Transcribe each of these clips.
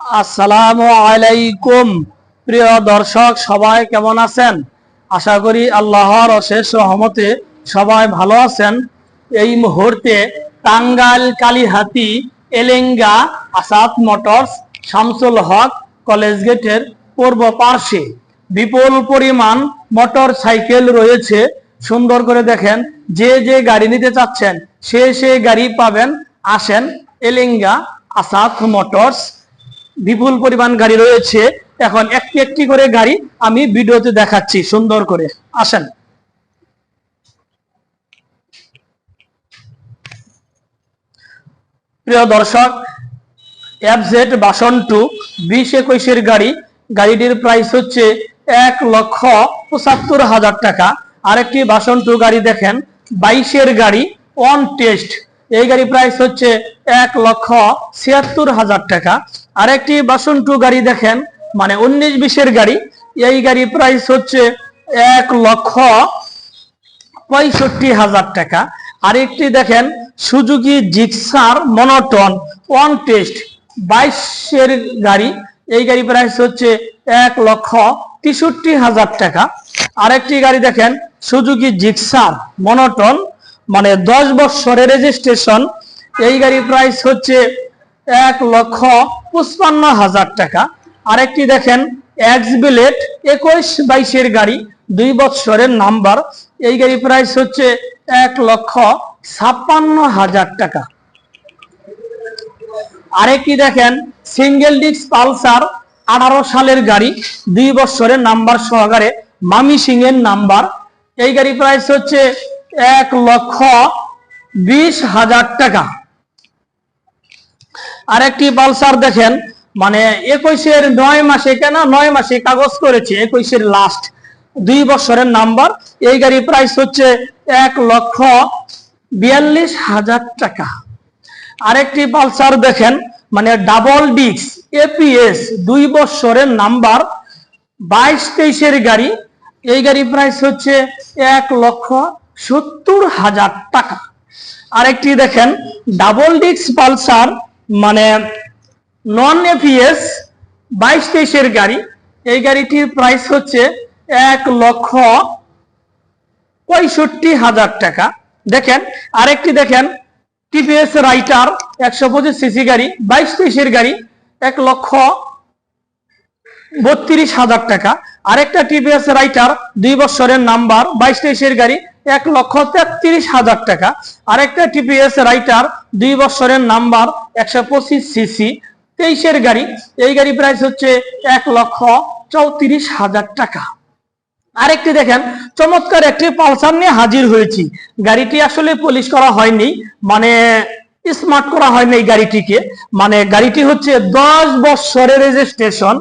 আসসালামু আলাইকুম। প্রিয় দর্শক, সবাই কেমন আছেন? আশা করি আল্লাহর অশেষ রহমতে সবাই ভালো আছেন। এই মুহূর্তে টাঙ্গাইল, কালীহাতি, এলেঙ্গা, আসাদ মোটরস, শামসুল হক কলেজ গেটের পূর্ব পার্শ্বে বিপুল পরিমাণ মোটর সাইকেল রয়েছে। সুন্দর করে দেখেন, যে যে গাড়ি নিতে চাচ্ছেন, সে সে গাড়ি পাবেন। আসেন এলেঙ্গা, আসাদ মোটরস বিপুল পরিমাণ গাড়ি রয়েছে। এখন একটি একটি করে গাড়ি আমি ভিডিওতে দেখাচ্ছি, সুন্দর করে। আসেন। প্রিয় দর্শক এফজেড বাসন টু, বিশ একুশের গাড়ি। গাড়িটির প্রাইস হচ্ছে এক লক্ষ পঁচাত্তর হাজার টাকা। আরেকটি বাসন টু গাড়ি দেখেন। বাইশের গাড়ি অন টেস্ট এই গাড়ি প্রাইস হচ্ছে এক লক্ষ ছিয়াত্তর হাজার টাকা। আরেকটি বাসন টু গাড়ি দেখেন মানে উনিশ বিশের গাড়ি। এই গাড়ি প্রাইস হচ্ছে এক লক্ষ পঁয়ষট্টি হাজার টাকা। আরেকটি দেখেন, Suzuki Gixxer monotone one test বাইশের গাড়ি। এই গাড়ি প্রাইস হচ্ছে এক লক্ষ তেষট্টি হাজার টাকা। আরেকটি গাড়ি দেখেন, সুজুকি জিক্সার মনোটন মানে দশ বৎসরের রেজিস্ট্রেশন এই গাড়ি প্রাইস হচ্ছে এক লক্ষ পঁচপান্ন হাজার টাকা। আরেকটি দেখেন এক্স বিলেট একুশ বাইশের গাড়ি, দুই বৎসরের নাম্বার এই গাড়ি প্রাইস হচ্ছে এক লক্ষ ছাপ্পান্ন হাজার টাকা। আরেকটি দেখেন সিঙ্গেল ডিস্ক পালসার, আঠারো সালের গাড়ি, দুই বৎসরের নাম্বার সহকারে মামি সিং এর নাম্বার এই গাড়ি প্রাইস হচ্ছে এক লক্ষ বিশ হাজার টাকা। আরেকটি পালসার দেখেন মানে একুশের নয় মাসে কেন? নয় মাসে কাগজ করেছে, একুশের লাস্ট দুই বছরের নাম্বার এই গাড়ি প্রাইস হচ্ছে এক লক্ষ বিয়াল্লিশ হাজার টাকা। আরেকটি পালসার দেখেন মানে ডাবল ডিক্স এপিএস দুই বছরের নাম্বার বাইশ তেইশের গাড়ি। এই গাড়ি প্রাইস হচ্ছে এক লক্ষ সত্তর হাজার টাকা। আরেকটি দেখেন ডাবল ডিক্স পালসার মানে নন এপিএস বাইশ তেইশের গাড়ি। এই গাড়িটির প্রাইস হচ্ছে এক লক্ষ পঁয়ষট্টি হাজার টাকা। দেখেন, আরেকটি দেখেন টিপিএস রাইটার একশো পঁচিশ সিসি গাড়ি, বাইশ তেইশের গাড়ি, এক লক্ষ বত্রিশ হাজার টাকা। আরেকটা টিপিএস রাইটার দুই বছরের নাম্বার বাইশ তেইশের গাড়ি এক লক্ষ তেত্রিশ হাজার টাকা। আরেকটা টিপিএস রাইটার দুই বছরের নাম্বার, একশো পঁচিশ সিসি, তেইশের গাড়ি। এই গাড়ি প্রাইস হচ্ছে এক লক্ষ চৌত্রিশ হাজার টাকা। আরেকটি দেখেন, চমৎকার একটি পালসার নিয়ে হাজির হয়েছি। গাড়িটি আসলে পলিশ করা হয়নি মানে স্মার্ট করা হয়নি এই গাড়িটিকে। মানে গাড়িটি হচ্ছে দশ বছরের রেজিস্ট্রেশন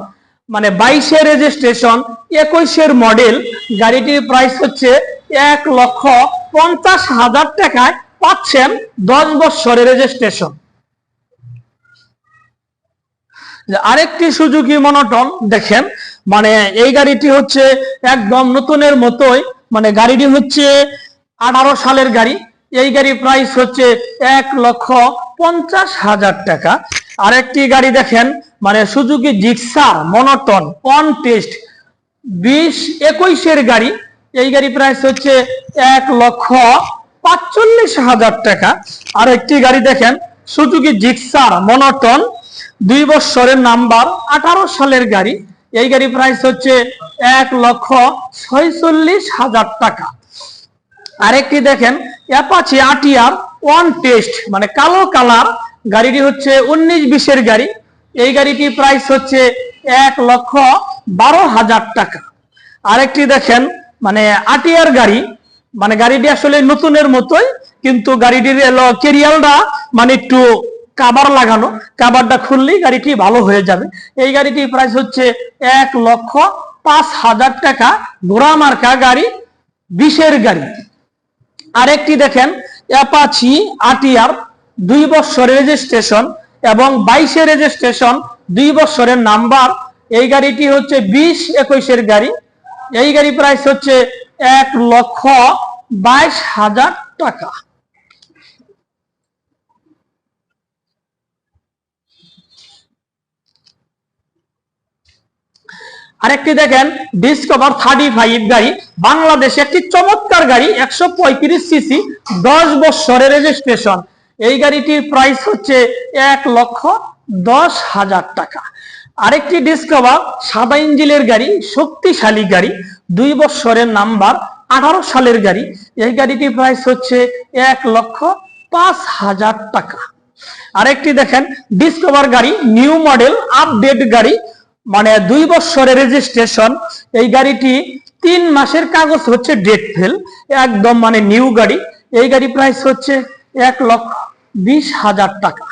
মানে বাইশের রেজিস্ট্রেশন একুশের মডেল গাড়িটির প্রাইস হচ্ছে এক লক্ষ পঞ্চাশ হাজার টাকায় পাচ্ছেন দশ বছরের রেজিস্ট্রেশন আরেকটি সুজুকি মনোটন, দেখেন মানে এই গাড়িটি হচ্ছে একদম নতুনের মতোই মানে গাড়িটি হচ্ছে আঠারো সালের গাড়ি। এই গাড়ি প্রাইস হচ্ছে এক লক্ষ পঞ্চাশ হাজার টাকা। আরেকটি গাড়ি দেখেন মানে Suzuki Gixxer monotone on test বিশ একুশের গাড়ি। এই গাড়ি প্রাইস হচ্ছে এক লক্ষ পাঁচচল্লিশ হাজার টাকা। আর একটি গাড়ি দেখেন সুজুকি জিক্সার মনোটন দুই বছরের নাম্বার আঠারো সালের গাড়ি। এই গাড়ি প্রাইস হচ্ছে এক লক্ষ ছয়চল্লিশ হাজার টাকা। আরেকটি দেখেন অ্যাপাচি আটিয়ার ওয়ান টেস্ট মানে কালো কালার। গাড়িটি হচ্ছে উনিশ বিশের গাড়ি। এই গাড়িটি প্রাইস হচ্ছে এক লক্ষ বারো হাজার টাকা। আরেকটি দেখেন মানে আটিয়ার গাড়ি মানে গাড়িটি আসলে নতুনের মতোই, কিন্তু গাড়িটির কেরিয়ালটা মানে একটু কাবার লাগানো, কাবারটা খুললেই গাড়িটি ভালো হয়ে যাবে। এই গাড়িটি প্রাইস হচ্ছে এক লক্ষ পাঁচ হাজার টাকা ঘোড়া মার্কা গাড়ি, বিশের গাড়ি। আরেকটি দেখেন, অ্যাপাচি আটিয়ার দুই বছর রেজিস্ট্রেশন এবং বাইশে রেজিস্ট্রেশন দুই বছরের নাম্বার এই গাড়িটি হচ্ছে বিশ একুশের গাড়ি এই গাড়ি প্রাইস হচ্ছে এক লক্ষ বাইশ হাজার টাকা। আরেকটি দেখেন ডিসকভার থার্টি ফাইভ গাড়ি, বাংলাদেশে একটি চমৎকার গাড়ি, একশো পঁয়ত্রিশ সিসি দশ বছরের রেজিস্ট্রেশন এই গাড়িটির প্রাইস হচ্ছে এক লক্ষ দশ হাজার টাকা। আরেকটি ডিসকভার সাদা ইঞ্জিনের গাড়ি, শক্তিশালী গাড়ি, দুই বছরের নাম্বার, আঠারো সালের গাড়ি। এই গাড়িটির প্রাইস হচ্ছে এক লক্ষ পাঁচ হাজার টাকা। আরেকটি দেখেন ডিসকভার গাড়ি নিউ মডেল আপডেট গাড়ি মানে দুই বছরের রেজিস্ট্রেশন এই গাড়িটি তিন মাসের কাগজ হচ্ছে ডেট ফেল একদম মানে নিউ গাড়ি। এই গাড়ি প্রাইস হচ্ছে এক লক্ষ বিশ হাজার টাকা।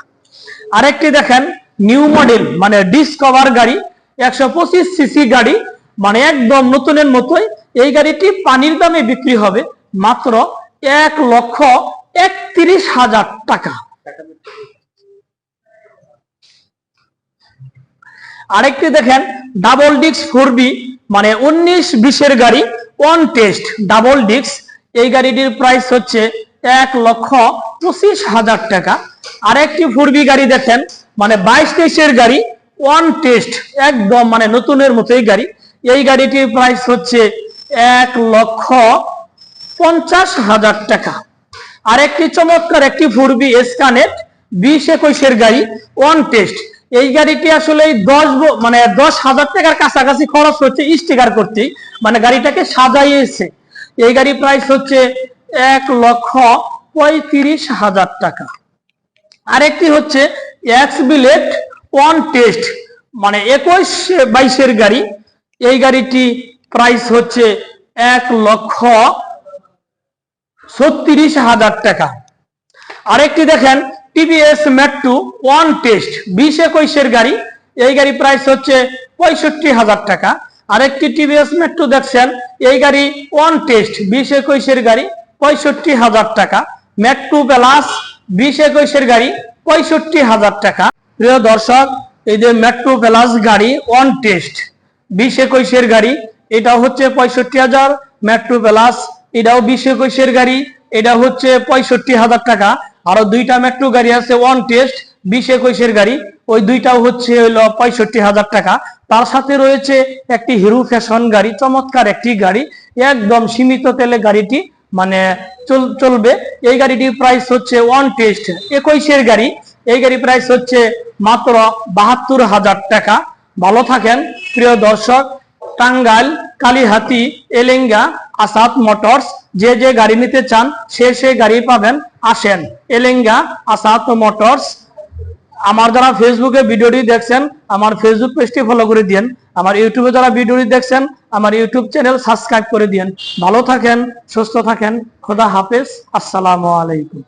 আরেকটি দেখেন নিউ মডেল মানে ডিসকভার গাড়ি, একশো পঁচিশ সিসি গাড়ি মানে একদম নতুনের মতোই, এই গাড়িটি পানির দামে বিক্রি হবে মাত্র এক লক্ষ একত্রিশ হাজার টাকা। আরেকটি দেখেন ডাবল ডিক্স ফোর বি মানে উনিশ বিশের গাড়ি ওয়ান টেস্ট ডাবল ডিক্স এই গাড়িটির প্রাইস হচ্ছে এক লক্ষ পঁচিশ হাজার টাকা। আরেকটি ফোর বি গাড়ি দেখেন মানে বাইশ তেইশের গাড়ি ওয়ান টেস্ট একদম মানে নতুনের মতোই গাড়ি। এই গাড়িটির প্রাইস হচ্ছে এক লক্ষ পঞ্চাশ হাজার টাকা। আর একটি চমৎকার, একটি ফুরবি এসকানেট বিশ একুশের গাড়ি ওয়ান টেস্ট এই গাড়িটি আসলে দশ মানে দশ হাজার টাকার কাছাকাছি খরচ হচ্ছে স্টিকার করতে মানে গাড়িটাকে সাজাইয়েছে। এই গাড়ি প্রাইস হচ্ছে এক লক্ষ পঁয়ত্রিশ হাজার টাকা। আরেকটি হচ্ছে এক্স বিলেট ওয়ান টেস্ট মানে একুশ বাইশের গাড়ি। এই গাড়িটি প্রাইস হচ্ছে এক লক্ষ ছত্রিশ হাজার টাকা। আরেকটি দেখেন টিভিএস মেট্রো ওয়ান টেস্ট বিশ একুশের গাড়ি। এই গাড়ি প্রাইস হচ্ছে পঁয়ষট্টি হাজার টাকা। আরেকটি টিভিএস মেট্রো দেখছেন, এই গাড়ি ওয়ান টেস্ট বিশ একুশের গাড়ি, পঁয়ষট্টি হাজার টাকা। মেট্রো প্লাস বিশ একুশের গাড়ি পঁয়ষট্টি হাজার টাকা। প্রিয় দর্শক, এই যে মেট্রো প্লাস গাড়ি ওয়ান টেস্ট বিশ একুশের গাড়ি এটা হচ্ছে পঁয়ষট্টি হাজার। মেট্রো প্লাস এটাও বিশ একুশের গাড়ি এটা হচ্ছে পঁয়ষট্টি হাজার টাকা। আরও দুইটা মেট্রো গাড়ি আছে ওয়ান টেস্ট বিশ একুশের গাড়ি, ওই দুইটাও হচ্ছে পঁয়ষট্টি হাজার টাকা। তার সাথে রয়েছে একটি হিরো ফ্যাশন গাড়ি, চমৎকার একটি গাড়ি, একদম সীমিত তেলে গাড়িটি মানে চল- চলবে। এই গাড়িটির প্রাইস হচ্ছে ওয়ান টেস্ট একুশের গাড়ি, এই গাড়ি প্রাইস হচ্ছে মাত্র বাহাত্তর হাজার টাকা। ভালো থাকেন, প্রিয় দর্শক। টাঙ্গাইল, কালীহাতি, এলেঙ্গা, আসাদ মোটরস, যে যে গাড়ি নিতে চান, সে সে গাড়ি পাবেন। আসেন, এলেঙ্গা, আসাদ মোটরস। আমার যারা ফেসবুকে ভিডিওটি দেখছেন, আমার ফেসবুক পেজটি ফলো করে দিন আমার ইউটিউবে যারা ভিডিওটি দেখছেন আমার ইউটিউব চ্যানেল সাবস্ক্রাইব করে দিন ভালো থাকেন সুস্থ থাকেন খোদা হাফেজ আসসালামু আলাইকুম।